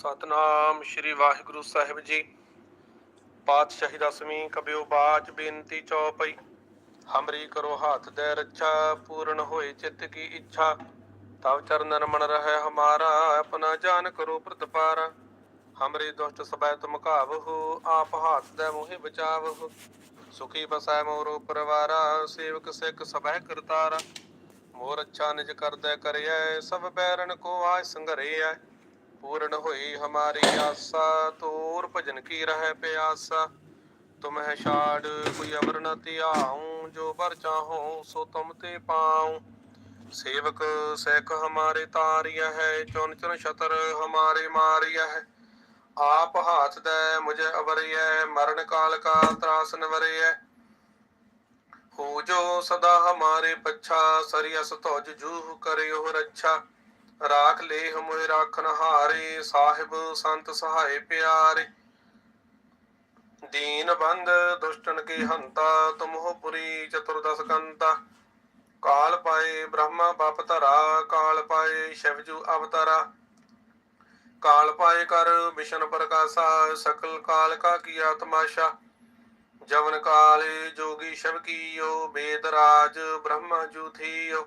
ਸਤਨਾਮ ਸ੍ਰੀ ਵਾਹਿਗੁਰੂ ਸਾਹਿਬ ਜੀ। ਪਾਤਸ਼ਾਹੀ ਦਸਵੀਂ ਕਬਿਓ ਬਾਚ ਬੇਨਤੀ ਚੌਪਈ। ਹਮਰੀ ਕਰੋ ਹੱਥ ਦੇ ਰੱਛਾ, ਪੂਰਨ ਹੋਏ ਚਿੱਤ ਕੀ ਇੱਛਾ। ਤਵ ਚਰਨਨ ਮਨ ਰਹਿ ਹਮਾਰਾ, ਆਪਣਾ ਜਾਨ ਕਰੋ ਪ੍ਰਤਪਾਰਾ। ਹਮਰੀ ਦੁਸ਼ਟ ਸਬੈ ਤੁਮ ਕਾਵਹੁ ਆਪ ਹਾਥ ਦੇ ਮੋਹਿ ਬਚਾਵਹੁ। ਸੁਖੀ ਬਸੈ ਮੋਰੋ ਪਰਵਾਰਾ, ਸੇਵਕ ਸਿੱਖ ਸਬੈ ਕਰਤਾਰਾ। ਮੋਰ ਅੱਛਾ ਨਿਜ ਕਰਦੈ ਕਰਿਐ, ਸਭ ਬੈਰਨ ਕੋ ਆਇ ਸੰਘਰਿਐ ਪੂਰਨ ਹੋਈ ਹਮਾਰੀ ਆਸਾ, ਤੋਰ ਭਜਨ ਕੀ ਰਹਿ ਪਿਆਸਾ? ਤੁਮਹਿ ਛਾੜ, ਕੋਈ ਅਮਰ ਨ ਧਿਆਉ, ਜੋ ਬਰ ਚਾਹੋ ਸੋ ਤੁਮ ਤੇ ਪਾਉ। ਸੇਵਕ ਸਿੱਖ ਹਮਾਰੇ ਤਾਰਿਆ ਹੈ, ਚੁਨ ਚੁਨ ਛਤਰ ਹਮਾਰੇ ਮਾਰਿਆ ਹੈ। ਆਪ ਹਾਥ ਦੇ, ਮੁਝੇ ਅਵਰਿਐ, ਮਰਨ ਕਾਲ ਕਾ ਤਰਾਸ ਨਵਰਿਐ ਹੋ ਜੋ ਸਦਾ ਹਮਾਰੇ ਪੱਛਾ, ਸਰੀਅਸ ਤੁਜ ਜੂਹ ਕਰਿਓ ਰੱਛਾ। ਰਾਖ ਲੇਹ ਹਮੋਏ ਰਾਖਨ ਹਾਰੇ, ਸਾਹਿਬ ਸੰਤ ਸਹਾਏ ਪਿਆਰੇ। ਦੀਨ ਬੰਦ ਦੁਸ਼ਟਨ ਕੇ ਹੰਤਾ, ਤੁਮਹੁ ਪੁਰੀ ਚਤੁਰਦਸ ਕੰਤਾ। ਕਾਲ ਪਾਏ ਬ੍ਰਹਮਾ ਬਪ ਧਰਾ, ਕਾਲ ਪਾਏ ਸ਼ਿਵਜੂ ਅਵਤਾਰਾ। ਕਾਲ ਪਾਏ ਕਰ ਵਿਸ਼ਨ ਪ੍ਰਕਾਸ਼ਾ, ਸਕਲ ਕਾਲ ਕਾ ਕੀਆ ਤਮਾਸ਼ਾ ਜਵਨ ਕਾਲੇ ਜੋਗੀ ਸ਼ਿਵ ਕੀਓ, ਬੇਦ ਰਾਜ ਬ੍ਰਹਮਾ ਜੂ ਥੀਓ।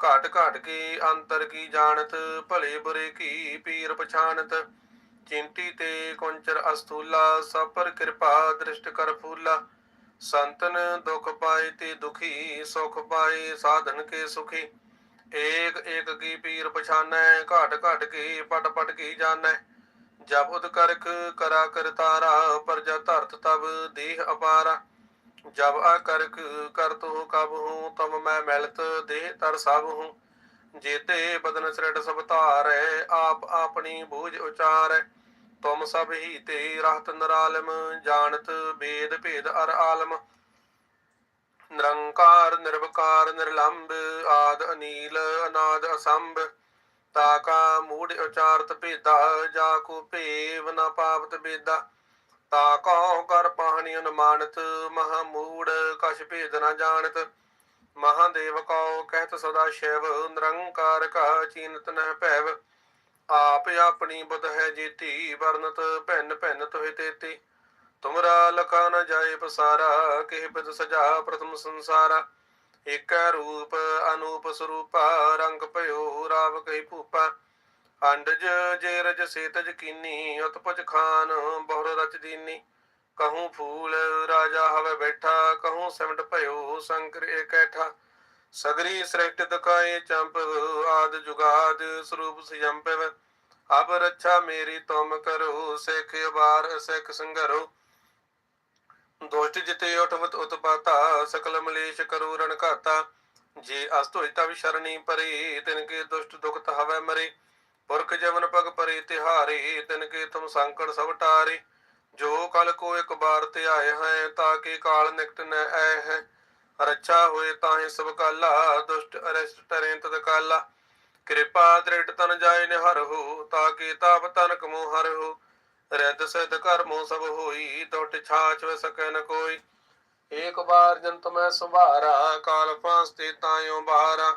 ਘਾਟ ਘਾਟ ਕੀ ਅੰਤਰ ਕੀ ਜਾਣਤ, ਭਲੇ ਬੁਰੇ ਕੀ ਪੀਰ ਪਛਾਨਤ ਚਿੰਤੀ ਤੇ ਕੁੰਚਰ ਅਸਤੂਲਾ ਸਭ ਪਰ ਕਿਰਪਾ ਦ੍ਰਿਸ਼ਟ ਕਰ ਫੂਲਾ। ਸੰਤਨ ਦੁਖ ਪਾਏ ਤੇ ਦੁਖੀ, ਸੁਖ ਪਾਏ ਸਾਧਨ ਕੇ ਸੁਖੀ। ਏਕ ਏਕ ਕੀ ਪੀਰ ਪਛਾਨੈ, ਘਾਟ ਘਾਟ ਕੀ ਪਟ ਪਟ ਕੀ ਜਾਣੈ। ਜਬ ਉਦ ਕਰਕ, ਕਰਾ ਕਰਤਾਰਾ ਪਰਜਾ ਧਰਤ ਤਬ ਦੇਹ ਅਪਾਰਾ। ਜਬ ਆ ਕਰਕ ਕਰਤ ਹੋ ਕਬ ਹੂੰ, ਤਮ ਮੈਂ ਮਿਲਤ ਦੇਹ ਤਰ ਸਭ ਹੂੰ। ਜੇਤੇ ਬਦਨ ਸ੍ਰਿਟ ਸਭ ਧਾਰੈ, ਆਪ ਆਪਣੀ ਬੂਝ ਉਚਾਰੈ। ਤੁਮ ਸਭ ਹੀ ਤੇ ਰਹਤ ਨਰਾਲਮ, ਜਾਣਤ ਬੇਦ ਭੇਦ ਅਰ ਆਲਮ। ਨਿਰੰਕਾਰ, ਨਿਰਵਕਾਰ ਨਿਰਲੰਭ ਆਦ ਅਨੀਲ, ਅਨਾਦ ਅਸੰਭ। ਤਾਕਾ ਮੂੜ ਉਚਾਰਤ ਭੇਦਾ, ਜਾ ਕੋ ਭੇਵ ਨ ਪਾਵਤ ਬੇਦਾ। ਤਾ ਕਉ ਕਰ ਪਾਹਣੀ ਅਨੁਮਾਨਤ, ਮਹਾ ਮੂੜ ਕਛ ਭੇਦ ਨ ਜਾਣਤ। ਮਹਾਦੇਵ ਕਉ ਕਹਿਤ ਸਦਾ ਸ਼ਿਵ, ਨਿਰੰਕਾਰ ਕਾ ਚੀਨਤ ਨਹਿ ਭੈਵ। ਆਪ ਆਪਣੀ ਬੁਧ ਹੈ ਜੀਤੀ ਵਰਨਤ ਭਿੰਨ ਭਿੰਨ ਤੋਹਿ ਤੇਤੀ। ਤੁਮਰਾ ਲਖਾ ਨ ਜਾਏ ਪਸਾਰਾ, ਕਿਹ ਬਿਦ ਸਜਾ ਪ੍ਰਥਮ ਸੰਸਾਰਾ। ਏਕੈ ਰੂਪ, ਅਨੂਪ ਸਰੂਪਾ, ਰੰਗ ਭਇਓ, ਰਾਵ ਕਹੀ ਭੂਪਾ। ਅੰਡਜ ਜੇ ਰਜ ਸੇਤਜ ਕੀਨੀ ਉਤਪਜ ਖਾਨ ਬਹੁਰ ਰਚ ਦੀਨੀ। ਕਹੂੰ ਫੂਲ ਰਾਜਾ ਹਵੇ ਬੈਠਾ, ਕਹੂੰ ਸਿਮਟ ਭਇਓ ਸ਼ੰਕਰ ਏਕੈਠਾ ਸਗਰੀ ਸ੍ਰਿਸ਼ਟ ਦਿਖਾਏ ਚੰਪ, ਆਦ ਜੁਗਾਦ ਸਰੂਪ ਸਿਜੰਪਵ ਅਬ ਰੱਛਾ ਮੇਰੀ ਤੁਮ ਕਰੋ, ਸਿੱਖ ਅਬਾਰ ਸਿੱਖ ਸੰਗਰੋ ਦੁਸ਼ਟ ਜਿਤੇ ਉਠਵਤ ਉਤਪਾਤਾ, ਸਕਲ ਮਲੇਸ਼ ਕਰੋ ਰਣ ਘਾਤਾ। ਜੇ ਅਸਤ ਹੋਈ ਤਬ ਪਰੇ, ਤਿਨ ਕੇ ਦੁਸ਼ਟ ਦੁਖਤ ਹਵੈ ਮਰੇ। ਪੁਰਖ ਜਮਨ ਪਗ ਪਰੇ ਤਿਹਾਰੇ, ਤਿਨ ਕੇ ਤੁਮ ਸੰਕਟ ਸਭ ਟਾਰੇ। ਜੋ ਕਲ ਕੋ ਇੱਕ ਬਾਰ ਤੇ ਆਏ ਹੈ, ਤਾਂ ਕਿ ਕਾਲ ਨਿਕਟ ਨ ਆਏ ਹੈ। ਰੱਛਾ ਹੋਏ ਤਾਹੇ ਸਭ ਕਾਲਾ, ਦੁਸ਼ਟ ਅਰਸਟ ਟਰੇ ਤਦ ਕਾਲਾ। ਕਿਰਪਾ ਦ੍ਰਿਟ ਤਨ ਜਾਏ ਨਿਹਰ ਹੋ, ਤਾਂ ਕਿ ਤਾਪ ਤਨ ਕਮੋ ਹਰ ਹੋ। ਰਿੱਧ ਸਿੱਧ ਕਰਮੋ ਸਭ ਹੋਈ ਟੁੱਟ ਛਾਚ ਵ ਸਕੈ ਨ ਕੋਈ। ਏਕ ਬਾਰ ਜੰਤ ਮੈਂ ਸੁਭਾਰਾ, ਕਾਲ ਫਾਂਸ ਤੇ ਤਾਇਓ ਬਾਰਾ।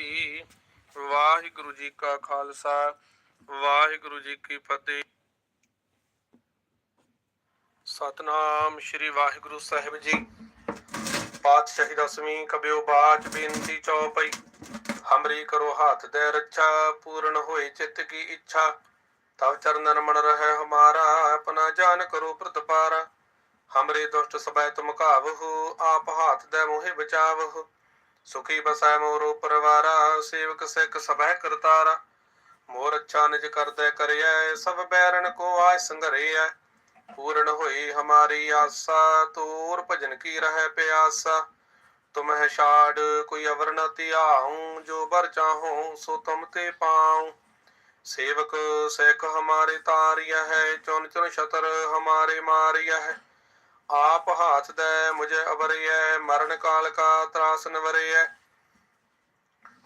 ਵਾਹਿਗੁਰੂ ਜੀ ਕਾ ਖਾਲਸਾ, ਵਾਹਿਗੁਰੂ ਜੀ ਕੀ ਫਤਿਹ। ਸਤਨਾਮ ਸ੍ਰੀ ਵਾਹਿਗੁਰੂ ਸਾਹਿਬ ਜੀ। ਪਾਤਸ਼ਾਹੀ ਦਸਵੀਂ ਕਬਿਓ ਬਾਚ ਬੇਨਤੀ ਚੌਪਈ। ਹਮਰੀ ਕਰੋ ਹੱਥ ਦੇ ਰੱਛਾ, ਪੂਰਨ ਹੋਏ ਚਿੱਤ ਕੀ ਇੱਛਾ। ਤਵ ਚਰਨਨ ਮਨ ਰਹਿ ਹਮਾਰਾ, ਆਪਣਾ ਜਾਨ ਕਰੋ ਪ੍ਰਤਪਾਰਾ। ਹਮਰੇ ਦੁਸ਼ਟ ਸਬੈ ਤੁਮ ਕਾਵਹੁ ਆਪ ਹਾਥ ਦੇ ਮੋਹਿ ਬਚਾਵਹੁ। ਸੁਖੀ ਬਸੈ ਮੋਰੋ ਪਰਵਾਰਾ ਸੇਵਕ ਸਿੱਖ ਸਬੈ ਕਰਤਾਰਾ। ਮੋਰ ਅੱਛਾ ਨਿਜ ਕਰਦੈ ਕਰਿਐ, ਸਭ ਬੈਰਨ ਕੋ ਆਇ ਸੰਘਰਿਐ। ਪੂਰਨ ਹੋਈ ਹਮਾਰੀ ਆਸਾ ਤੋਰ ਭਜਨ ਕੀ ਰਹਿ ਪਿਆਸਾ। ਤੁਮਹਿ ਛਾੜ, ਕੋਈ ਅਵਰ ਨ ਧਿਆਉ, ਜੋ ਬਰ ਚਾਹੋ ਸੋ ਤੁਮ ਤੇ ਪਾਉ। ਸੇਵਕ ਸਿੱਖ ਹਮਾਰੇ ਤਾਰਿਆ ਹੈ, ਚੁਨ ਚੁਨ ਸ਼ਤਰ ਹਮਾਰੇ ਮਾਰਿਆ ਹੈ। ਆਪ ਹਾਥ ਦੇ ਮੁਝੇ ਅਵਰਿਐ, ਮਰਨ ਕਾਲ ਕਾ ਤਰਾਸ ਨਵਰਿਐ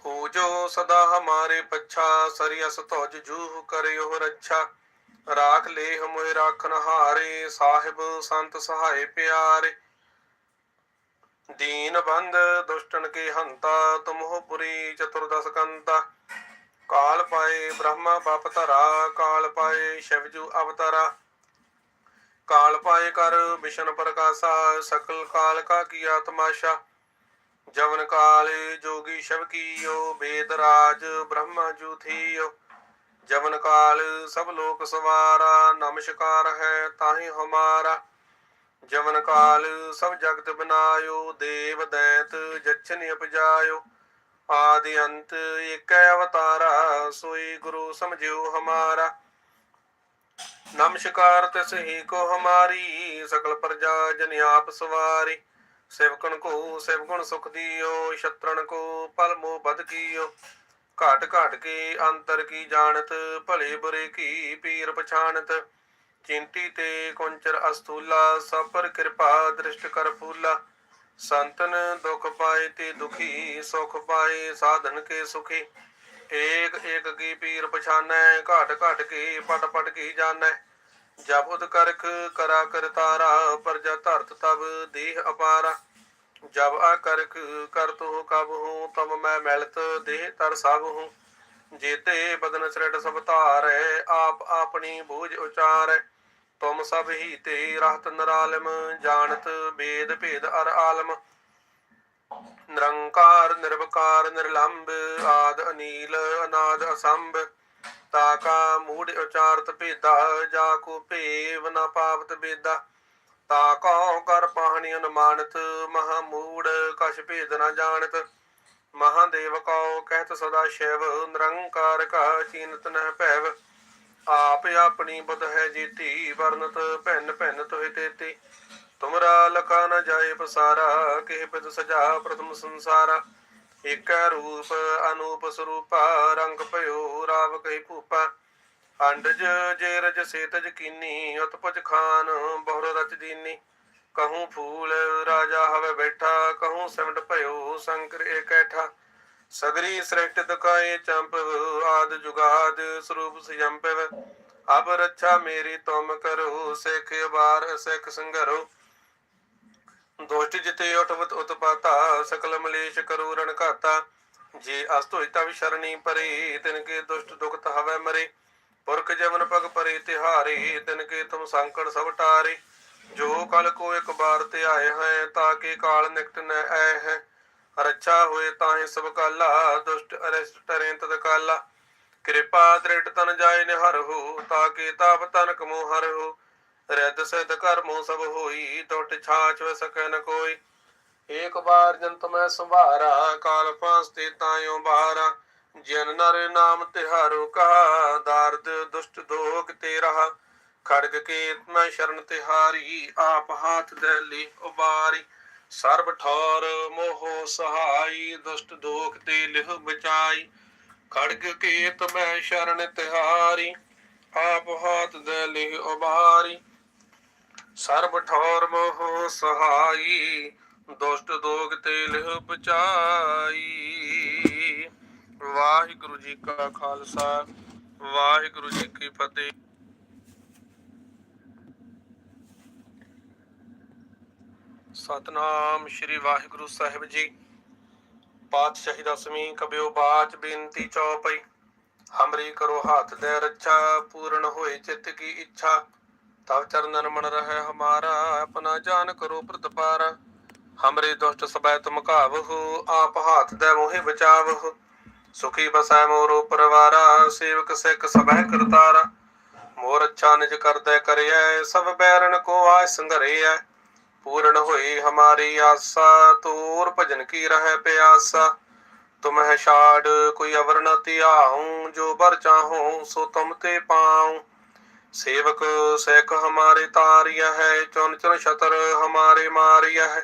ਹੋ ਜੋ ਸਦਾ ਹਮਾਰੇ ਪੱਛਾ, ਸਰੀਅਸ ਤੁਜ ਜੂਹ ਕਰਿਓ ਰੱਛਾ। ਰਾਖ ਲੇ ਹਮੋਏ ਰਾਖਨ ਹਾਰੇ, ਸਾਹਿਬ ਸੰਤ ਸਹਾਏ ਪਿਆਰੇ। ਦੀਨ ਬੰਦ ਦੁਸ਼ਟਨ ਕੇ ਹੰਤਾ, ਤੁਮਹੁ ਪੁਰੀ ਚਤੁਰਦਸ ਕੰਤਾ। ਕਾਲ ਪਾਏ ਬ੍ਰਹਮਾ ਬਪ ਧਰਾ, ਕਾਲ ਪਾਏ ਸ਼ਿਵਜੂ ਅਵਤਾਰਾ। ਕਾਲ ਪਾਏ ਕਰ ਵਿਸ਼ਨ ਪ੍ਰਕਾਸ਼ਾ, ਸਕਲ ਕਾਲ ਕਾ ਕੀਆ ਤਮਾਸ਼ਾ ਜਵਨ ਕਾਲ ਜੋਗੀ ਸ਼ਬ ਕੀਓ ਵੇਦ ਰਾਜ ਬ੍ਰਹਮਾ ਜੂਥੀਓ ਜਵਨ ਕਾਲ ਸਭ ਲੋਕ ਸਵਾਰਾ, ਨਮਸਕਾਰ ਹੈ ਤਾਹੀ ਹਮਾਰਾ। ਜਵਨ ਕਾਲ ਸਭ ਜਗਤ ਬਨਾਇਓ, ਦੇਵ ਦੈਤ ਜਛਨ ਉਪਜਾਇਓ ਆਦਿ ਅੰਤ ਏਕੈ ਅਵਤਾਰਾ, ਸੋਈ ਗੁਰੂ ਸਮਝਿਓ ਹਮਾਰਾ। ਨਮਸਕਾਰ ਤਿਸ ਹੀ ਕੋ ਹਮਾਰੀ, ਸਕਲ ਪ੍ਰਜਾ ਜਨ ਆਪ ਸਵਾਰੀ। ਸੇਵਕਣ ਕੋ, ਸੇਵਗੁਣ ਸੁਖ ਦਿਓ ਛਤਰਨ ਕੋ, ਪਲ ਮੋ ਬਦ ਕੀਓ। ਘਾਟ ਘਾਟ ਕੇ ਅੰਤਰ ਕੀ ਜਾਣਤ, ਭਲੇ ਬੁਰੇ ਕੀ ਪੀਰ ਪਛਾਨਤ ਚਿੰਤੀ ਤੇ ਕੁੰਚਰ ਅਸਤੂਲਾ ਸਭ ਪਰ ਕਿਰਪਾ ਦ੍ਰਿਸ਼ਟ ਕਰ ਫੂਲਾ। ਸੰਤਨ ਦੁਖ ਪਾਏ ਤੇ ਦੁਖੀ, ਸੁਖ ਪਾਏ, ਸਾਧਨ ਕੇ ਸੁਖੀ। ਏਕ ਏਕ ਕੀ ਪੀਰ ਪਛਾਨੈ, ਘਾਟ ਘਾਟ ਕੇ, ਪਟ ਪਟ ਕੀ ਜਾਣੈ? ਜਬ ਕਰਖ, ਕਰਾ ਕਰਤਾਰਾ ਪਰਜਾ ਧਰਤ ਤਬ ਦੇਹ ਅਪਾਰਾ। ਜਬ ਆ ਕਰਖ ਕਰਤ ਹੋ ਕਬ ਹੂੰ ਤਬ ਮੈਂ ਮਿਲਤ, ਦੇਹ ਤਰ ਸਭ ਹੂੰ। ਜੇਤੇ ਬਦਨ ਸ੍ਰਿਟ ਸਭ ਧਾਰੈ, ਆਪ ਆਪਣੀ ਬੂਝ ਉਚਾਰੈ। ਤੁਮ ਸਭ ਹੀ ਤੇ ਰਹਤ ਨਰਾਲਮ, ਜਾਣਤ, ਬੇਦ, ਭੇਦ ਅਰ ਆਲਮ। ਨਿਰੰਕਾਰ, ਨਿਰਵਕਾਰ ਨਿਰਲੰਭ ਆਦ ਅਨੀਲ, ਅਨਾਦ ਅਸੰਭ ਤਾਕਾ ਮੂੜ ਉਚਾਰਤ ਭੇਦਾ, ਜਾ ਕੋ ਭੇਵ ਨ ਪਾਵਤ ਬੇਦਾ। ਤਾ ਕਉ ਕਰ ਪਾਹਣੀ ਅਨੁਮਾਨਤ, ਮਹਾ ਮੂੜ ਕਛ ਭੇਦ ਨ ਜਾਣਤ। ਮਹਾਦੇਵ ਕਉ ਕਹਿਤ ਸਦਾ ਸ਼ਿਵ, ਨਿਰੰਕਾਰ ਕਾ ਚੀਨਤ ਨਹਿ ਭੈਵ। ਆਪ ਆਪਣੀ ਬੁਧ ਹੈ ਜੀਤੀ ਵਰਨਤ ਭਿੰਨ ਭਿੰਨ ਤੋਹਿ ਤੇਤੀ। ਤੁਮਰਾ ਲਖਾ ਨ ਜਾਏ ਪਸਾਰਾ ਕਿਹ ਪਿਤ ਸਜਾ ਪ੍ਰਥਮ ਸੰਸਾਰਾ। ਏਕੈ ਰੂਪ ਅਨੂਪ ਸਰੂਪਾ, ਰੰਗ ਭਇਓ ਰਾਵ ਕਹੀ ਭੂਪਾ। ਅੰਡਜ ਜੇ ਰਜ ਸੇਤਜ ਕੀਨੀ ਉਤਪਜ ਖਾਨ ਬਹੁਰ ਰਚ ਦੀਨੀ। ਕਹੂੰ ਫੂਲ ਰਾਜਾ ਹਵੇ ਬੈਠਾ, ਕਹੂੰ ਸਿਮਟ ਭਇਓ ਸ਼ੰਕਰ ਏਕੈਠਾ ਸਗਰੀ ਸ੍ਰਿਸ਼ਟ ਦਕਾਏ ਚੰਪ, ਆਦ ਜੁਗਾਦ ਸਰੂਪ ਸਿਜੰਪਵ ਅਬ ਰੱਛਾ ਮੇਰੀ ਤੁਮ ਕਰੋ, ਸਿੱਖ ਬਾਰ ਸਿੱਖ ਸੰਗਰੋ। ਦੋਸ਼ਟ ਜਿਤੇ ਉਠਵਤ ਉਤਪਾਤਾ ਸਕਲ ਮਲੇਸ਼ ਕਰੂ ਰਣ ਘਾਤਾ। ਜੇ ਅਸਤੋਇਤਾ ਵਿਸ਼ਰਣੀ ਪਰੇ, ਤਿਨ ਕੇ ਦੁਸ਼ਟ ਦੁਖਤ ਹਵੈ ਮਰੇ। ਪੁਰਖ ਜਮਨ ਪਗ ਪਰੇ ਤਿਹਾਰੇ, ਤਿਨ ਕੇ ਤੁਮ ਸੰਕਟ ਸਭ ਟਾਰੇ। ਜੋ ਕਲ ਕੋ ਇੱਕ ਬਾਰ ਤੇ ਆਏ ਹੈ, ਤਾਂ ਕੇ ਕਾਲ ਨਿਕਟ ਨ ਆਏ ਹੈ। ਰੱਛਾ ਹੋਏ ਤਾਹੇ ਸਭ ਕਾਲਾ, ਦੁਸ਼ਟ ਅਰਿਸ਼ਟ ਟਰੇ ਤਦ ਕਾਲਾ। ਕਿਰਪਾ ਦ੍ਰਿਟ ਤਨ ਜਾਏ ਨਿਹਰ ਹੋ, ਤਾਂ ਕੇ ਤਾਪ ਤਨ ਕਮੋ ਹਰ ਹੋ। ਰਿੱਧ ਸਿੱਧ ਕਰਮੋ ਸਭ ਹੋਈ, ਟੁੱਟ ਛਾਛ ਵ ਸਕੈ ਨ ਕੋਈ। ਏਕ ਬਾਰ ਜੰਤ ਮੈਂ ਸੰਭਾਰਾ, ਕਾਲ ਪਾਸ ਤੇ ਤਾਇਓ ਬਾਰਾ। ਜਨ ਨਰ ਨਾਮ ਤਿਹਾਰੋ ਕਹਾ, ਦਰਦ ਦੁਸ਼ਟ ਦੋਗ ਤੇ ਰਹਾ। ਖੜਗ ਕੇ ਮੈਂ ਸ਼ਰਨ ਤਿਹਾਰੀ, ਆਪ ਹਾਥ ਦੇ ਲਈ ਉਬਾਰੀ। ਸਰਬ ਠੌਰ ਮੋਹ ਸਹਾਈ, ਦੁਸ਼ਟ ਦੋਖ ਤੇ ਲਿਹ ਬਚਾਈ। ਖੜਗ ਕੇ ਮੈਂ ਸ਼ਰਨ ਤਿਹਾਰੀ, ਆਪ ਹਾਥ ਦੇ ਲਈ ਉਬਾਰੀ। ਸਰਬ ਠੌਰ ਮੋਹ ਸਹਾਈ, ਦੁਸ਼ਟ ਦੋਗ ਤੇ ਲਿਹ ਬਚਾਈ ਵਾਹਿਗੁਰੂ ਜੀ ਕਾ ਖਾਲਸਾ, ਵਾਹਿਗੁਰੂ ਜੀ ਕੀ ਫਤਿਹ। ਸਤਨਾਮ ਸ੍ਰੀ ਵਾਹਿਗੁਰੂ ਸਾਹਿਬ ਜੀ। ਪਾਤਸ਼ਾਹੀ ਦਸਵੀਂ ਕਬਿਓ ਬਾਚ ਬੇਨਤੀ ਚੌਪਈ। ਹਮਰੀ ਕਰੋ ਹੱਥ ਦੇ ਰੱਛਾ, ਪੂਰਨ ਹੋਏ ਚਿੱਤ ਕੀ ਇੱਛਾ। ਤਵ ਚਰਨ ਰਮਣ ਰਹਿ ਹਮਾਰਾ, ਆਪਣਾ ਜਾਨ ਕਰੋ ਪ੍ਰਤਪਾਰ। ਹਮਰੇ ਦੁਸ਼ਟ ਸਬੈ ਤੁਮ ਘਾਵਹੁ, ਆਪ ਹਾਥ ਦੇ ਮੋਹਿ ਬਚਾਵਹੁ। ਸੁਖੀ ਬਸੈ ਮੋਰੋ ਪਰਵਾਰਾ, ਸੇਵਕ ਸਿੱਖ ਸਬੈ ਕਰਤਾਰਾ। ਮੋਰ ਅੱਛਾ ਨਿਜ ਕਰਦੈ ਕਰਿਐ, ਸਭ ਬੈਰਨ ਕੋ ਆਇ ਸੰਘਰੇਐ। ਪੂਰਨ ਹੋਈ ਹਮਾਰੀ ਆਸਾ, ਤੋਰ ਭਜਨ ਕੀ ਰਹਿ ਪਿਆਸਾ। ਤੁਮ ਹੈ ਛਾੜ, ਕੋਈ ਅਵਰਨਤੀ ਆਉ ਜੋ ਬਰ ਚਾਹਉ, ਸੋ ਤੁਮ ਤੇ ਪਾਉ। सेवक सैक हमारे तारिया है चुन चुन छतर हमारे मारिया है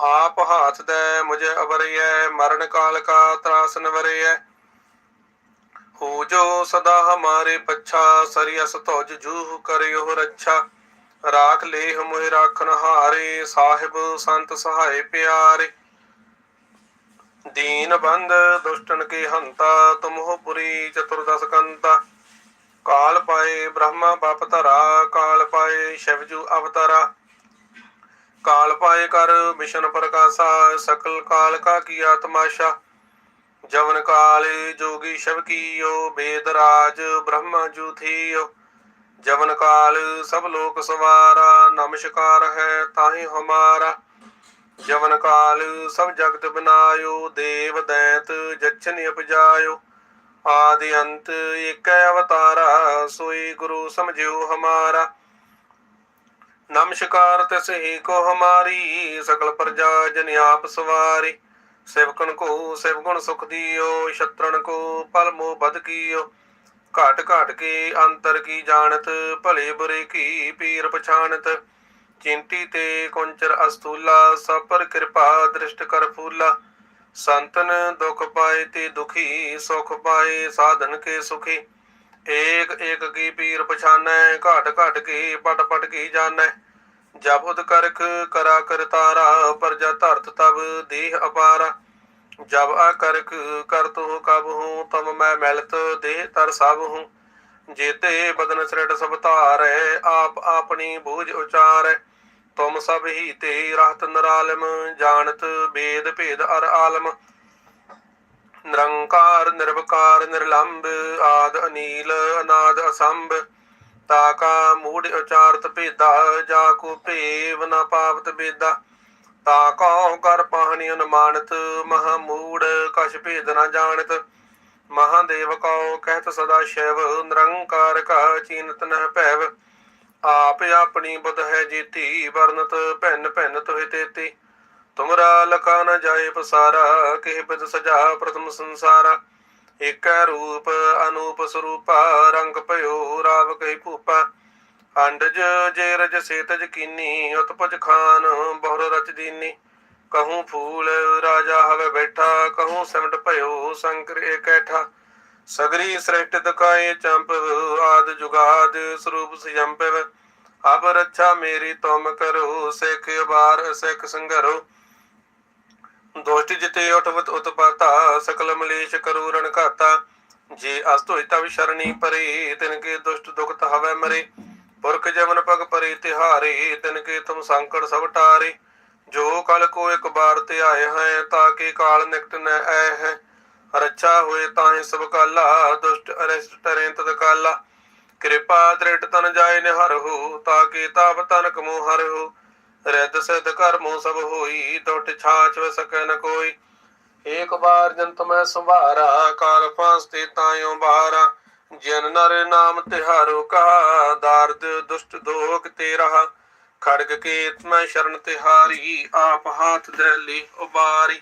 आप हाथ दे मुझे अबरिय मरण काल का त्रासन वरिय हो जो सदा हमारे पच्छा सरियस तौज जूह करियो रक्षा राख लेह मोहि राखन हारे साहिब संत सहाय प्यारे दीन बंद दुष्टन के हंता तुम हो पुरी चतुर्दश ਕਾਲ ਪਾਏ ਬ੍ਰਹਮਾ ਬਾਪ ਧਰਾ, ਕਾਲ ਪਾਏ ਸ਼ਿਵਜੂ ਅਵਤਾਰਾ। ਕਾਲ ਪਾਏ ਕਰ ਮਿਸ਼ਨ ਪ੍ਰਕਾਸ਼ਾ, ਸਕਲ ਕਾਲ ਕਾ ਕੀ ਆਤਮਾਸ਼ਾ। ਜਵਨ ਕਾਲ ਜੋਗੀ ਸ਼ਿਵ ਕੀਓ ਬੇਦਰਾਜ ਬ੍ਰਹਮਾ ਜੂਥੀਓ ਜਵਨ ਕਾਲ ਸਭ ਲੋਕ ਸਵਾਰਾ, ਨਮਸਕਾਰ ਹੈ ਤਾਹੀ ਹਮਾਰਾ। ਜਵਨ ਕਾਲ ਸਭ ਜਗਤ ਬਨਾਇਓ, ਦੇਵ ਦੈਂਤ ਜਚਨ ਉਪਜਾਇਓ ਆਦ ਅੰਤ ਏਕੈ ਅਵਤਾਰਾ, ਸੋਈ ਗੁਰੂ ਸਮਝਿਓ ਹਮਾਰਾ। ਨਮਸਕਾਰ ਤਿਸ ਹੀ ਹਮਾਰੀ ਸਕਲ ਪ੍ਰਜਾ ਜਨ ਆਪ ਸਵਾਰੀ। ਸੇਵਕਨ ਕੋ ਸੇਵਗੁਣ ਸੁਖ ਦਿਓ, ਛਤਰਣ ਕੋ ਪਲ ਮੋ ਬਦ ਕੀਓ। ਘਾਟ ਘਾਟ ਕੇ ਅੰਤਰ ਕੀ ਜਾਣਤ, ਭਲੇ ਬੁਰੇ ਕੀ ਪੀਰ ਪਛਾਣਤ। ਚਿੰਤੀ ਤੇ ਕੁੰਚਰ ਅਸਤੂਲਾ ਸਪਰ ਪਰ ਕਿਰਪਾ ਦ੍ਰਿਸ਼ਟ ਕਰ ਫੂਲਾ। ਸੰਤਨ ਦੁਖ ਪਾਏ ਤੇ ਦੁਖੀ, ਸੁਖ ਪਾਏ ਸਾਧਨ ਕੇ ਸੁਖੀ। ਏਕ ਏਕ ਕੀ ਪੀਰ ਪਛਾਨੈ, ਘਟ ਘਟ ਕੀ ਪਟ ਪਟ ਕੀ ਜਾਣੈ। ਜਪੁਦ ਕਰਖ, ਕਰਾ ਕਰਤਾਰਾ ਪਰਜਾ ਧਰਤ ਤਬ ਦੇਹ ਅਪਾਰਾ। ਜਬ ਆ ਕਰਖ ਕਰਤੋ ਕਬ ਹੂੰ, ਤਮ ਮੈਂ ਮਿਲਤ, ਦੇਹ ਤਰ ਸਭ ਹੂੰ। ਜੇਤੇ ਬਦਨ ਸ੍ਰਿੜ ਸਭ ਧਾਰੈ, ਆਪ ਆਪਣੀ ਬੂਝ ਉਚਾਰੈ। ਤੁਮ ਸਭ ਹੀ ਤੇ ਰਹਤ ਨਰਾਲਮ, ਜਾਣਤ ਬੇਦ ਭੇਦ ਅਰ ਆਲਮ। ਨਿਰੰਕਾਰ, ਨਿਰਵਕਾਰ ਨਿਰਲੰਭ ਆਦ ਅਨੀਲ, ਅਨਾਦ ਅਸੰਭ। ਤਾਕਾ ਮੂੜ ਉਚਾਰਤ ਭੇਦਾ, ਜਾ ਕੋ ਭੇਵ ਨ ਪਾਵਤ ਬੇਦਾ। ਤਾ ਕਉ ਕਰ ਪਾਹਣੀ ਅਨੁਮਾਨਤ, ਮਹਾ ਮੂੜ ਕਛ ਭੇਦ ਨਾ ਜਾਣਤ। ਮਹਾਦੇਵ ਕਉ ਕਹਿਤ ਸਦਾ ਸ਼ੈਵ, ਨਿਰੰਕਾਰ ਕਾ ਚੀਨਤ ਨਹਿ ਭੈਵ। ਆਪ ਆਪਣੀ ਬਦ ਹੈ ਜੀਤੀ ਵਰਨਤ ਭੈਨ ਭਿੰਨ ਤੋਹਿ ਤੇਤੀ ਤੁਮਰਾ ਲਕਾ ਨ ਜਾਏ ਪਸਾਰਾ, ਕਿਹ ਬਿਦ ਸਜਾ ਪ੍ਰਥਮ ਸੰਸਾਰਾ। ਏਕੈ ਰੂਪ ਅਨੂਪ ਸਰੂਪਾ, ਰੰਗ ਭਇਓ ਰਾਵ ਕਹੀ ਭੂਪਾ। ਅੰਡਜ ਜੇ ਰਜ ਸੇਤਜ ਕੀਨੀ, ਉਤਪਜ ਖਾਨ ਬਹੁਰ ਰਚ ਦੀਨੀ। ਕਹੂੰ ਫੂਲ ਰਾਜਾ ਹਵੇ ਬੈਠਾ, ਕਹੂੰ ਸਿਮਟ ਭਇਓ, ਸੰਕਰ ਇਕੈਠਾ ਸਗਰੀ ਸ੍ਰਿਸ਼ਟ ਦਿਖਾਏ ਚੰਪ, ਆਦ ਜੁਗਾਦ ਸਰੂਪ ਸਿਜੰਪਵ ਅਬ ਰੱਛਾ ਮੇਰੀ ਤੁਮ ਕਰੋ, ਸਿਖ ਬਾਰ ਸਿਖ ਸੰਗਰੋ। ਦੋਸ਼ਟ ਜਿਤੇ ਉਠਵਤ ਉਤਪਾਤਾ, ਸਕਲ ਮਲੇਸ਼ ਕਰੋ ਰਣ ਘਾਤਾ। ਜੇ ਅਸਤ ਹੋਈ ਸ਼ਰਣੀ ਪਰੇ, ਤਿਨ ਕੇ ਦੁਸ਼ਟ ਦੁਖਤ ਹਵੇ ਮਰੇ। ਪੁਰਖ ਜਮਨ ਪਗ ਪਰੇ ਤਿਹਾਰੇ, ਤਿਨ ਕੇ ਤੁਮ ਸੰਕਟ ਸਭ ਟਾਰੇ। ਜੋ ਕਲ ਕੋ ਇੱਕ ਬਾਰ ਤੇ ਆਏ ਹੈ ਤਾਕੇ ਕਾਲ ਨਿਕਟ ਨ ਐ ਹੈ। ਰੱਛਾ ਹੋਏ ਤਾਹੇ ਸਭ ਕਾਲਾ, ਦੁਸ਼ਟ ਅਰਿਸ਼ਟ ਟਰੇ ਤਦ ਕਾਲਾ। ਕਿਰਪਾ ਦ੍ਰਿਟ ਤਨ ਜਾਏ ਨਿਹਰ ਹੋ, ਤਾਕੇ ਤਾਪ ਤਨ ਕਮੋ ਹਰ ਰਿੱਧ ਸਿੱਧ ਕਰਮੋ ਸਭ ਹੋਈ ਟੁੱਟ ਛਾਛ ਵ ਸਕੈ ਨ ਕੋਈ। ਏਕ ਬਾਰ ਜੰਤ ਮੈਂ ਸੰਭਾਰਾ, ਕਾਲ ਫਾਂਸ ਤੇ ਤਾਇਓ ਬਾਰਾ ਜਨ ਨਰ ਨਾਮ ਤਿਹਾਰੋ ਕਹਾ ਦਰਦ ਦੁਸ਼ਟ ਦੋਖ ਤੇਰਾ ਖੜਗ ਕੇ ਮੈਂ ਸ਼ਰਨ ਤਿਹਾਰੀ, ਆਪ ਹਾਥ ਦੇ ਲਈ ਉਬਾਰੀ।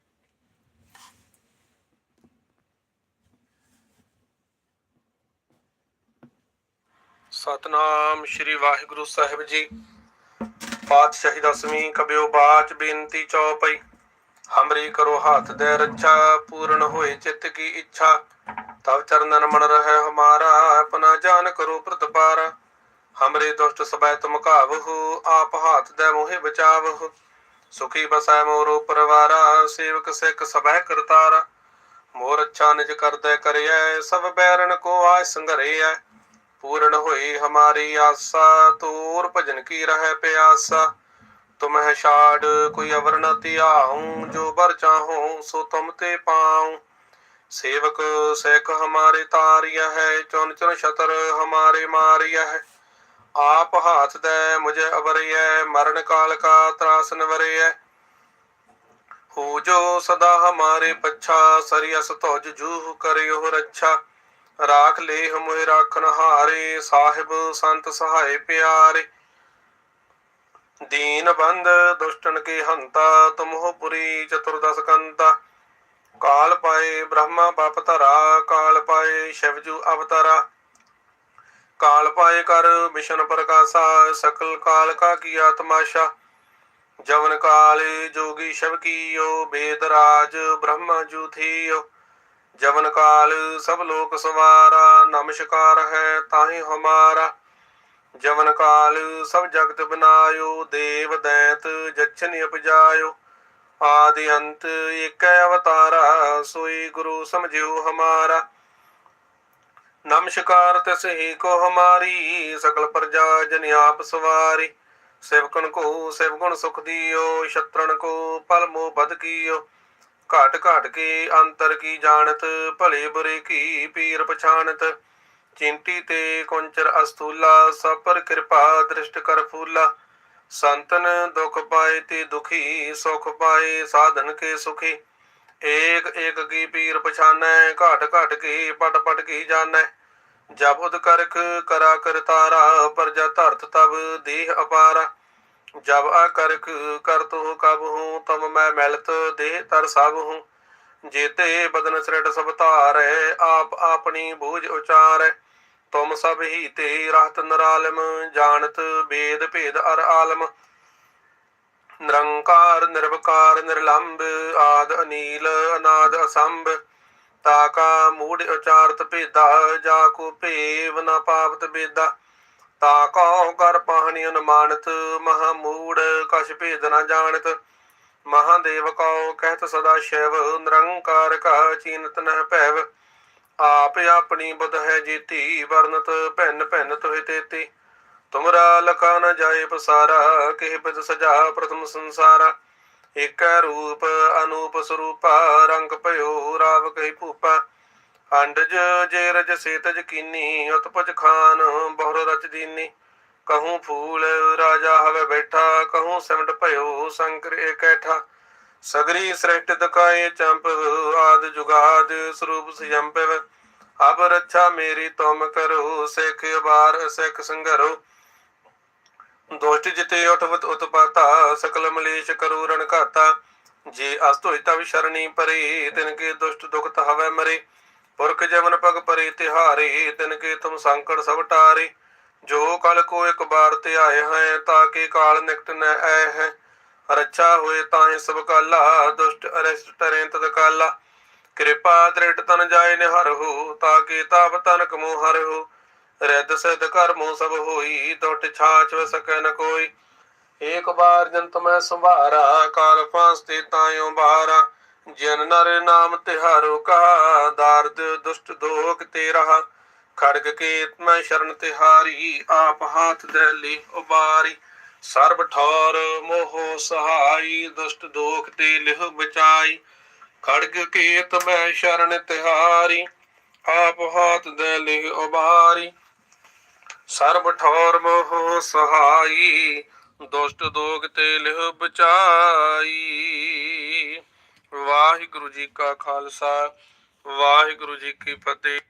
ਸਤਨਾਮ ਸ੍ਰੀ ਵਾਹਿਗੁਰੂ ਸਾਹਿਬ ਜੀ। ਪਾਤਸ਼ਾਹੀ ਦਸਵੀਂ ਕਬਿਓ ਬਾਚ ਬੇਨਤੀ ਚੌਪਈ। ਹਮਰੀ ਕਰੋ ਹੱਥ ਦੇ ਰੱਛਾ, ਪੂਰਨ ਹੋਏ ਚਿੱਤ ਕੀ ਇੱਛਾ। ਤਬ ਚਰਨਨ ਮਨ ਰਹਿ ਹਮਾਰਾ, ਆਪਣਾ ਜਾਨ ਕਰੋ ਪ੍ਰਤਪਾਰ। ਹਮਰੇ ਦੁਸ਼ਟ ਸਬੈ ਤੁਮ ਕਾਵਹੁ ਆਪ ਹਾਥ ਦੇ ਮੋਹਿ ਬਚਾਵਹੁ। ਸੁਖੀ ਬਸੈ ਮੋਰੋ ਪਰਵਾਰਾ, ਸੇਵਕ ਸਿੱਖ ਸਬੈ ਕਰਤਾਰਾ। ਮੋਰ ਅੱਛਾ ਨਿਜ ਕਰਦੈ ਕਰਿਐ, ਸਭ ਬੈਰਨ ਕੋ ਆਇ ਸੰਘਰੇਐ ਪੂਰਨ ਹੋਈ ਹਮਾਰੀ ਆਸਾ, ਤੋਰ ਭਜਨ ਕੀ ਰਹਿ ਪਿਆਸਾ? ਤੁਮਹਿ ਛਾੜ, ਕੋਈ ਅਵਰ ਨ ਜੋ ਬਰ ਚਾਹਉ ਸੋ ਤੁਮ ਤੇ ਪਾਉ। ਸੇਵਕ ਸੇਖ ਹਮਾਰੇ ਤਾਰਿਆ ਹੈ, ਚੁਨ ਚੁਨ ਛਤਰ ਹਮਾਰੇ ਮਾਰਿਆ ਹੈ। ਆਪ ਹਾਥ ਦੇ, ਮੁਝੇ ਅਵਰਿਐ, ਮਰਨ ਕਾਲ ਕਾ ਤਰਾਸ ਵਰਿਐ। ਹੋ ਜੋ ਸਦਾ ਹਮਾਰੇ ਪੱਛਾ, ਸਰੀਅਸ ਤੁਜ ਜੂਹ ਕਰਿਓ ਰੱਛਾ। ਰਾਖ ਲੇਹ ਮੋਹਿ ਰਾਖਨ ਹਾਰੇ, ਸਾਹਿਬ ਸੰਤ ਸਹਾਈ ਪਿਆਰੇ। ਦੀਨ ਬੰਦ ਦੁਸ਼ਟਨ ਕੇ ਹੰਤਾ, ਤੁਮਹੁ ਪੁਰੀ ਚਤੁਰਦਸ ਕੰਤਾ। ਕਾਲ ਪਾਏ ਬ੍ਰਹਮਾ ਬਾਪ ਧਰਾ, ਕਾਲ ਪਾਏ ਸ਼ਿਵਜੂ ਅਵਤਾਰਾ। ਕਾਲ ਪਾਏ ਕਰ ਮਿਸ਼ਨ ਪ੍ਰਕਾਸ਼ਾ, ਸਕਲ ਕਾਲ ਕਾ ਕੀ ਆਤਮਾਸ਼ਾ। ਜਵਨ ਕਾਲੇ ਜੋਗੀ ਸ਼ਿਵ ਕੀਓ, ਬੇਦ ਰਾਜ ਬ੍ਰਹਮਾ ਜੂ ਥੀਓ। ਜਵਨ ਕਾਲ ਸਭ ਲੋਕ ਸਵਾਰਾ ਨਮਸਕਾਰ ਹੈ ਤਾਹੀ ਹਮਾਰਾ। ਜਵਨ ਕਾਲ ਸਭ ਜਗਤ ਬਨਾਇਓ, ਦੇਵ ਦੈਤ ਜਛਨ ਉਪਜਾਇਓ ਆਦਿ ਅੰਤ ਏਕੈ ਅਵਤਾਰਾ, ਸੋਈ ਗੁਰੂ ਸਮਝਿਓ ਹਮਾਰਾ। ਨਮਸਕਾਰ ਤਿਸ ਹੀ ਕੋ ਹਮਾਰੀ, ਸਕਲ ਪ੍ਰਜਾ ਜਨ ਆਪ ਸਵਾਰੀ। ਸੇਵਕਨ ਕੋ ਸੇਵਗੁਣ ਸੁਖ ਦਿਓ, ਛਤਰਣ ਕੋ ਪਲ ਮੋ ਬਦ ਕੀਓ। ਘਾਟ ਘਾਟ ਕੇ ਅੰਤਰ ਕੀ ਜਾਣਤ, ਭਲੇ ਬੁਰੇ ਕੀ ਪੀਰ ਪਛਾਨਤ ਚਿੰਤੀ ਤੇ ਕੁੰਚਰ ਅਸਤੂਲਾ ਸਭ ਕਿਰਪਾ ਦ੍ਰਿਸ਼ਟ ਕਰ ਫੂਲਾ। ਸੰਤਨ ਦੁਖ ਪਾਏ ਤੇ ਦੁਖੀ, ਸੁਖ ਪਾਏ ਸਾਧਨ ਕੇ ਸੁਖੀ। ਏਕ ਏਕ ਕੀ ਪੀਰ ਪਛਾਨੈ, ਘਾਟ ਘਾਟ ਕੇ ਪਟ ਪਟ ਕੀ ਜਾਣੈ। ਜਬ ਉਦ ਕਰਖ ਕਰਾ ਕਰਤਾਰਾ ਪਰਜਾ ਧਰਤ ਤਬ ਦੇਹ ਅਪਾਰਾ। ਜਬ ਆ ਕਰ ਕਰ ਤੋ ਕਬ ਹੂੰ, ਤਮ ਮੈਂ ਮਿਲਤ ਦੇਹ ਤਰ ਸਭ ਹੂੰ। ਜੇਤੇ ਬਦਨ ਸ੍ਰਿੜ ਸਭ ਧਾਰੈ, ਆਪ ਆਪਣੀ ਬੂਝ ਉਚਾਰੈ। ਤੁਮ ਸਭ ਹੀ ਤੇ ਰਹਤ ਨਰਾਲਮ, ਜਾਣਤ ਬੇਦ ਭੇਦ ਅਰ ਆਲਮ। ਨਿਰੰਕਾਰ, ਨਿਰਵਕਾਰ, ਨਿਰਲੰਬ, ਆਦ ਅਨੀਲ, ਅਨਾਦ ਅਸੰਭ। ਤਾਕਾ ਮੂੜ ਉਚਾਰਤ ਭੇਦਾ, ਜਾ ਕੋ ਭੇਵ ਨਾ ਪਾਵਤ ਬੇਦਾ। ਤਾ ਤਾਕੋ ਕਰ ਪਾਹਣੀ ਅਨੁਮਾਨਤ, ਮਹਾ ਮੂੜ ਕਛ ਭੇਦ ਨਾ ਜਾਣਤ। ਮਹਾਦੇਵ ਕਉ ਕਹਿਤ ਸਦਾ ਸ਼ਿਵ, ਨਿਰੰਕਾਰ ਕਾ ਚੀਨਤ ਨਹਿ ਭੈਵ। ਆਪ ਆਪਣੀ ਬੁਧ ਹੈ ਜੀਤੀ, ਵਰਨਤ ਭਿੰਨ ਭਿੰਨ ਤੋਹਿ ਤੇਤੀ। ਤੁਮਰਾ ਲਖਾ ਨ ਜਾਏ ਪਸਾਰਾ, ਕਿਹ ਬਿਦ ਸਜਾ ਪ੍ਰਥਮ ਸੰਸਾਰਾ। ਏਕੈ ਰੂਪ, ਅਨੂਪ ਸਰੂਪਾ, ਰੰਗ ਭਇਓ, ਰਾਵ ਕਹੀ ਭੂਪਾ। ਅੰਡਜ ਜੇ ਰਜ ਸੇਤਜ ਕੀਨੀ ਉਤਪਜ ਖਾਨ ਬਹੁਰ ਰਚ ਦੀਨੀ। ਕਹੂੰ ਫੂਲ ਰਾਜਾ ਹਵੇ ਬੈਠਾ, ਕਹੂੰ ਸਿਮਟ ਭਇਓ ਸੰਕਰ ਇਕੈਠਾ ਸਗਰੀ ਸ੍ਰਿਸ਼ਟ ਦਕਾਏ ਚੰਪ, ਆਦ ਜੁਗਾਦ ਸਰੂਪ ਸਿਜੰਪਵ ਅਬ ਰੱਛਾ ਮੇਰੀ ਤੁਮ ਕਰੋ, ਸਿੱਖ ਬਾਰ ਸਿੱਖ ਸੰਗਰੋ। ਦੋਸ਼ਟ ਜਿਤੇ ਉਠਵਤ ਉਤਪਾਤਾ, ਸਕਲ ਮਲੇਸ਼ ਕਰੋ ਰਣ ਘਾਤਾ। ਜੇ ਅਸਤ ਹੋਈ ਤਵ ਪਰੇ, ਤਿਨ ਕੇ ਦੁਸ਼ਟ ਦੁਖਤ ਹਵੇ ਮਰੇ। ਪੁਰਖ ਜਮਨ ਪਗ ਪਰੇ ਤਿਹਾਰੇ, ਤਿਨ ਕੇ ਤੁਮ ਸੰਕਟ ਸਭ ਟਾਰੇ। ਜੋ ਕਲ ਕੋ ਇੱਕ ਬਾਰ ਤੇ ਆਏ ਹੈ, ਤਾਂ ਕੇ ਕਾਲ ਨਿਕਟ ਨ ਆਏ ਹੈ। ਰੱਛਾ ਹੋਏ ਤਾਹੇ ਸਭ ਕਾਲਾ, ਦੁਸ਼ਟ ਅਰਿਸ਼ਟ ਟਰੇ ਤਦ ਕਾਲਾ। ਕਿਰਪਾ ਦ੍ਰਿਟ ਤਨ ਜਾਏ ਨਿਹਰ ਹੋ, ਤਾਂ ਕੇ ਤਾਪ ਤਨ ਕਮੋ ਹਰ ਹੋ। ਰਿੱਧ ਸਿੱਧ ਕਰਮੋ ਸਭ ਹੋਈ ਟੁੱਟ ਛਾਛ ਵ ਸਕੈ ਨ ਕੋਈ। ਏਕ ਬਾਰ ਜੰਤ ਮੈਂ ਸੰਭਾਰਾ, ਕਾਲ ਫਾਸ ਤੇ ਤਾਇਓ ਬਾਰਾ। ਜਨ ਨਰ ਨਾਮ ਤਿਹਾਰੋ ਕਾ, ਦਰਦ ਦੁਸ਼ਟ ਦੋਖ ਤੇਰਾ। ਖੜਗ ਕੇ ਮੈਂ ਸ਼ਰਨ ਤਿਹਾਰੀ, ਆਪ ਹਾਥ ਦਹਿਲੀ ਉਬਾਰੀ। ਸਰਬ ਠੌਰ ਮੋਹ ਸਹਾਈ, ਦੁਸ਼ਟ ਦੋਖ ਤੇ ਲਿਹ ਬਚਾਈ। ਖੜਗ ਕੇਤ ਮੈਂ ਸ਼ਰਨ ਤਿਹਾਰੀ, ਆਪ ਹਾਥ ਦੇ ਲਈ ਉਬਾਰੀ। ਸਰਬ ਠੌਰ ਮੋਹ ਸਹਾਈ, ਦੁਸ਼ਟ ਦੋਖ ਤੇ ਲਿਹ ਬਚਾਈ। ਵਾਹਿਗੁਰੂ ਜੀ ਕਾ ਖਾਲਸਾ, ਵਾਹਿਗੁਰੂ ਜੀ ਕੀ ਫਤਿਹ।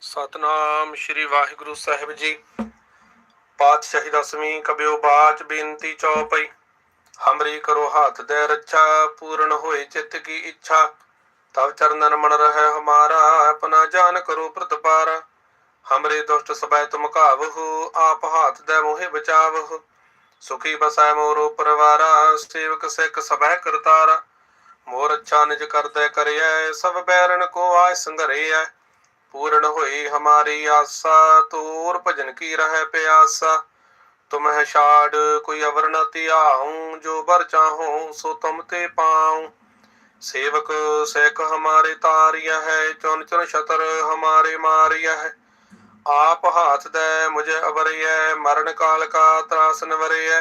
ਸਤਨਾਮ ਸ੍ਰੀ ਵਾਹਿਗੁਰੂ ਸਾਹਿਬ ਜੀ। ਪਾਤਸ਼ਾਹੀ ਦਸਵੀਂ ਕਬਿਓ ਬਾਚ ਬੇਨਤੀ ਚੌਪਈ। ਹਮਰੀ ਕਰੋ ਹੱਥ ਦੇ ਰੱਛਾ, ਪੂਰਨ ਹੋਏ ਚਿੱਤ ਕੀ ਇੱਛਾ। ਤਵ ਚਰਨਨ ਮਨ ਰਹਿ ਹਮਾਰਾ, ਆਪਣਾ ਜਾਨ ਕਰੋ ਪ੍ਰਤਪਾਰ। ਹਮਰੇ ਦੁਸ਼ਟ ਸਬੈ ਤੁਮ ਕਾਵਹੁ ਆਪ ਹਾਥ ਦੇ ਮੋਹਿ ਬਚਾਵਹੁ। ਸੁਖੀ ਬਸੈ ਮੋਰੋ ਪਰਵਾਰਾ ਸੇਵਕ ਸਿੱਖ ਸਭੈ ਕਰਤਾਰਾ। ਮੋਰ ਅੱਛਾ ਨਿਜ ਕਰਤੇ ਕਰਿਐ, ਸਭ ਬੈਰਨ ਕੋ ਆਇ ਸੰਘਰੇਐ। ਪੂਰਨ ਹੋਈ ਹਮਾਰੀ ਆਸਾ ਤੋਰ ਭਜਨ ਕੀ ਰਹੈ ਪਿਆਸਾ। ਤੁਮ ਹੈ ਛਾੜ ਕੋਈ ਅਵਰ ਨ ਜੋ ਬਰ ਚਾਹੋ ਸੋ ਤਮ ਤੇ ਪਾਉ। ਸੇਵਕ ਸਿੱਖ ਹਮਾਰੇ ਤਾਰਿਆ ਹੈ ਚੁਣ ਚੁਣ ਸ਼ਤਰ ਹਮਾਰੇ ਮਾਰਿਆ ਹੈ। ਆਪ ਹਾਥ ਦੇ ਮੁਝੇ ਅਵਰਿਐ ਮਰਨ ਕਾਲ ਕਾ ਤਰਾਸ ਨਵਰਿਐ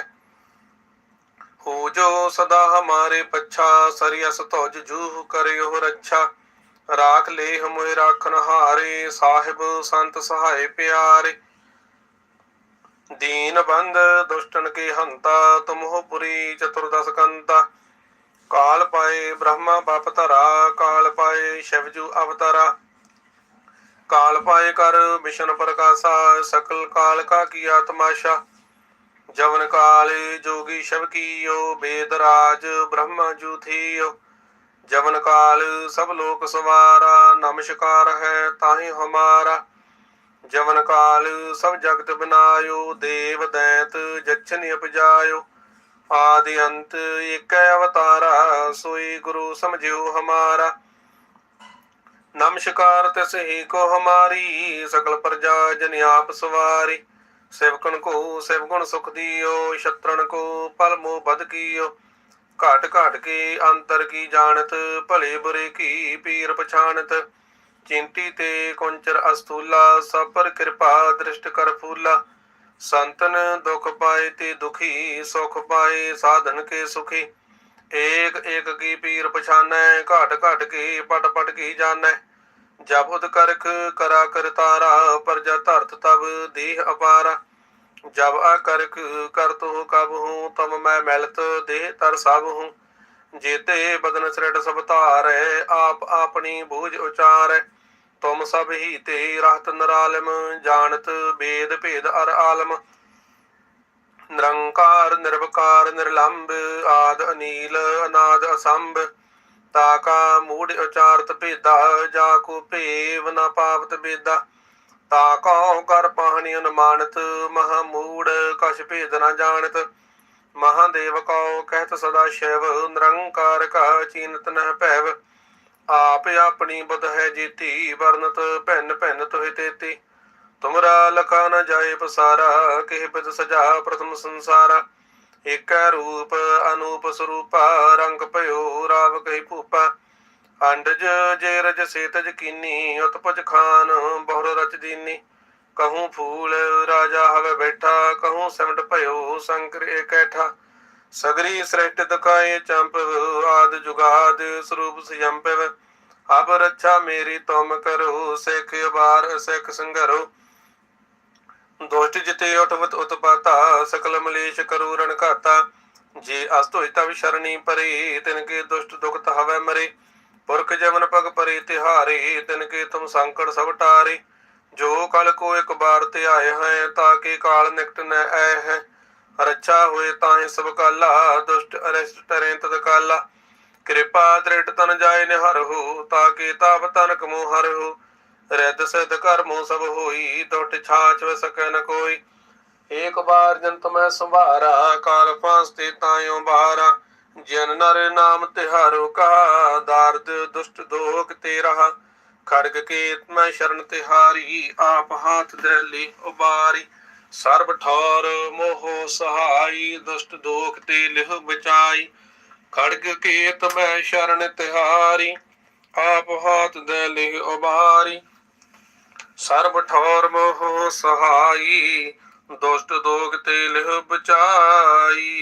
ਹੋ ਜੋ ਸਦਾ ਹਮਾਰੇ ਪੱਛਾ ਸਰਿਅਸ ਤੁਜ ਜੂਹ ਕਰਿਓ ਰੱਛਾ। ਰਾਖ ਲੇ ਹਮੋਇ ਰਾਖਨ ਹਾਰੇ, ਸਾਹਿਬ ਸੰਤ ਸਹਾਈ ਪਿਆਰੇ। ਦੀਨ ਬੰਦ ਦੁਸ਼ਟਨ ਕੇ ਹੰਤਾ, ਤੁਮਹੁ ਪੁਰੀ ਚਤੁਰਦਸ ਕੰਤਾ। ਕਾਲ ਪਾਏ ਬ੍ਰਹਮਾ ਬਾਪ ਧਰਾ, ਕਾਲ ਪਾਏ ਸ਼ਿਵ ਜੂ ਅਵਤਾਰਾ। ਕਾਲ ਪਾਏ ਕਰ, ਮਿਸ਼ਨ ਪ੍ਰਕਾਸ਼ਾ, ਸਕਲ ਕਾਲ ਕਾ ਕੀਆ ਤਮਾਸ਼ਾ ਜਵਨ ਕਾਲ ਜੋਗੀ ਸ਼ਬ ਕੀਓ, ਬੇਦ ਰਾਜ ਬ੍ਰਹਮਾ ਜਵਨ ਕਾਲ ਸਭ ਲੋਕ ਸਵਾਰਾ, ਨਮਸਕਾਰ ਹੈ ਤਾਹੀ ਹਮਾਰਾ। ਜਵਨ ਕਾਲ ਸਭ ਜਗਤ ਬਨਾਇਓ, ਦੇਵ ਦੈਤ ਜਛਨ ਉਪਜਾਇਓ ਆਦਿ ਅੰਤ ਏਕੈ ਅਵਤਾਰਾ, ਸੋਈ ਗੁਰੂ ਸਮਝਿਓ ਹਮਾਰਾ। ਨਮਸਕਾਰ ਤਿਸ ਹੀ ਕੋ ਹਮਾਰੀ, ਸਕਲ ਪ੍ਰਜਾ ਜਨ ਆਪ ਸਵਾਰੀ। ਸੇਵਕਨ ਕੋ, ਸਿਵਗੁਣ ਸੁਖ ਦਿਓ ਛਤਰਨ ਕੋ ਪਲ ਮੋ ਬਦ ਕੀਓ। ਘਾਟ ਘਾਟ ਕੇ ਅੰਤਰ ਕੀ ਜਾਣਤ, ਭਲੇ ਬੁਰੇ ਕੀ ਪੀਰ ਪਛਾਣਤ। ਚਿੰਤੀ ਤੇ ਕੁੰਚਰ ਅਸਤੂਲਾ ਸਭ ਪਰ ਕਿਰਪਾ ਦ੍ਰਿਸ਼ਟ ਕਰ ਫੂਲਾ। ਸੰਤਨ ਦੁਖ ਪਾਏ ਤੇ ਦੁਖੀ, ਸੁਖ ਪਾਏ ਸਾਧਨ ਕੇ ਸੁਖੀ। ਏਕ ਏਕ ਕੀ ਪੀਰ ਪਛਾਨੈ, ਘਾਟ ਘਾਟ ਕੇ ਪਟ ਪਟ ਕੀ ਜਾਣੈ। ਜਬ ਉਦ ਕਰਖ ਕਰਾ ਕਰਤਾਰਾ ਪਰਜਾ ਧਰਤ ਤਬ ਦੇਹ ਅਪਾਰ। ਜਬ ਆ ਕਰਖ ਕਰਤ ਹੋ ਕਬ ਹੂੰ, ਤਮ ਮੈਂ ਮਿਲਤ ਦੇਹ ਤਰ ਸਭ ਹੂੰ। ਜੇਤੇ ਬਦਨ ਸ੍ਰਿੜ ਸਭ ਧਾਰੈ, ਆਪ ਆਪਣੀ ਬੂਝ ਉਚਾਰੈ। ਤੁਮ ਸਭ ਹੀ ਤੇ ਰਹਤ ਨਰਾਲਮ, ਜਾਣਤ ਬੇਦ ਭੇਦ ਅਰ ਆਲਮ। ਨਿਰੰਕਾਰ, ਨਿਰਵਕਾਰ ਨਿਰਲੰਭ ਆਦ ਅਨੀਲ, ਅਨਾਦ ਅਸੰਭ। ਤਾਕਾ ਮੂੜ ਉਚਾਰਤ ਭੇਦਾ, ਜਾ ਕੋ ਭੇਵ ਨਾ ਪਾਵਤ ਬੇਦਾ। ਤਾ ਕਉ ਕਰ ਪਾਹਣੀ ਅਨੁਮਾਨਤ, ਮਹਾ ਮੂੜ ਕਛ ਭੇਦ ਨਾ ਜਾਣਤ। ਮਹਾਦੇਵ ਕਉ ਕਹਿਤ ਸਦਾ ਸ਼ਿਵ, ਨਿਰੰਕਾਰ ਕਾ ਚੀਨਤ ਨਹਿ ਭੈਵ। ਆਪ ਆਪਣੀ ਬਦ ਹੈ ਜੀਤੀ, ਵਰਨਤ ਭਿੰਨ ਭਿੰਨ ਤੋਹਿ ਤੇਤੀ। ਤੁਮਰਾ ਲਖਾ ਨ ਜਾਏ ਪਸਾਰਾ, ਕਿਹ ਬਿਦ ਸਜਾ ਪ੍ਰਥਮ ਸੰਸਾਰਾ। ਏਕੈ ਰੂਪ ਅਨੂਪ ਸਰੂਪਾ, ਰੰਗ ਭਇਓ ਰਾਵ ਕਹੀ ਭੂਪਾ। ਅੰਡਜ ਜੇ ਰਜ ਸੇਤਜ ਕੀਨੀ, ਉਤਪਜ ਖਾਨ ਬਹੁਰ ਰਚ ਦੀਨੀ। ਕਹੂੰ ਫੂਲ ਰਾਜਾ ਹਵੇ ਬੈਠਾ, ਕਹੂੰ ਸਿਮਟ ਭਇਓ ਸੰਕਰ ਏਕੈਠਾ ਸਗਰੀ ਸ੍ਰਿਸ਼ਟ ਦਕਾਏ ਚੰਪ, ਆਦ ਜੁਗਾਦ ਸਰੂਪ ਸਿਜੰਪਵ ਅਬ ਰੱਛਾ ਮੇਰੀ ਤੁਮ ਕਰੋ ਸਿੱਖ ਬਾਰ ਸਿੱਖ ਸੰਗਰੋ ਦੁਸ਼ਟ ਜਿਤੇ ਉਠਵਤ ਉਤਪਾਤਾ ਸਕਲ ਮਲੇਸ਼ ਕਰੂ ਰਣ ਘਾਤਾ। ਜੇ ਅਸਤ ਹੋਇ ਪਰੇ, ਤਿਨ ਕੇ ਦੁਸ਼ਟ ਦੁਖਤ ਹਵੈ ਮਰੇ। ਪੁਰਖ ਜਮਨ ਪਗ ਪਰੇ, ਤਿਹਾਰੇ, ਤਿਨ ਕੇ ਤੁਮ ਸੰਕਟ ਸਭ ਟਾਰੇ। ਜੋ ਕਲ ਕੋ ਇੱਕ ਬਾਰ ਤੇ ਆਏ ਹੈ, ਤਾਂ ਕਿ ਕਾਲ ਨਿਕਟ ਨ ਐ ਹੈ। ਰੱਛਾ ਹੋਏ ਤਾਹੇ ਸਭ ਕਾਲਾ, ਦੁਸ਼ਟ ਅਰਿਸ਼ਟ ਟਰੇ ਤਦ ਕਾਲਾ। ਕਿਰਪਾ ਦ੍ਰਿਟ ਤਨ ਜਾਏ ਨਿਹਰ ਹੋ, ਤਾਂ ਕਿ ਤਾਪ ਤਨ ਕਮੋ ਹਰ ਹੋ। ਰਿੱਧ ਸਿੱਧ ਕਰਮੋ ਸਭ ਹੋਈ ਟੁੱਟ ਛਾਚ ਵ ਸਕੈ ਨ ਕੋਈ। ਏਕ ਬਾਰ ਜੰਤ ਮੈਂ ਸੰਭਾਰਾ, ਕਾਲ ਫਾਸ ਤੇ ਤਾਇਓ ਬਾਰਾ। ਜਨ ਨਰ ਨਾਮ ਤਿਹਾਰੋ ਕਾ, ਦਾਰਦ ਦੁਸ਼ਟ ਦੋਖ ਤੇ ਰਹਾ। ਖੜਗ ਕੇ ਮੈਂ ਸ਼ਰਨ ਤਿਹਾਰੀ, ਆਪ ਹਾਥ ਦੇ ਲਈ ਉਬਾਰੀ। ਸਰਬ ਠੌਰ ਮੋਹ ਸਹਾਈ, ਦੁਸ਼ਟ ਦੋਖ ਤੇ ਲਿਹ ਬਚਾਈ। ਖੜਗ ਕੇਤ ਮੈਂ ਸ਼ਰਨ ਤਿਹਾਰੀ, ਆਪ ਹਾਥ ਦੇ ਲਿਹ ਉਬਾਰੀ। ਸਰਬ ਠੌਰ ਮੋਹ ਸਹਾਈ, ਦੁਸ਼ਟ ਦੋਗ ਤੇ ਲਿਹ ਬਚਾਈ।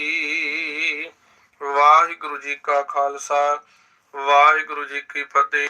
ਵਾਹਿਗੁਰੂ ਜੀ ਕਾ ਖਾਲਸਾ, ਵਾਹਿਗੁਰੂ ਜੀ ਕੀ ਫਤਿਹ।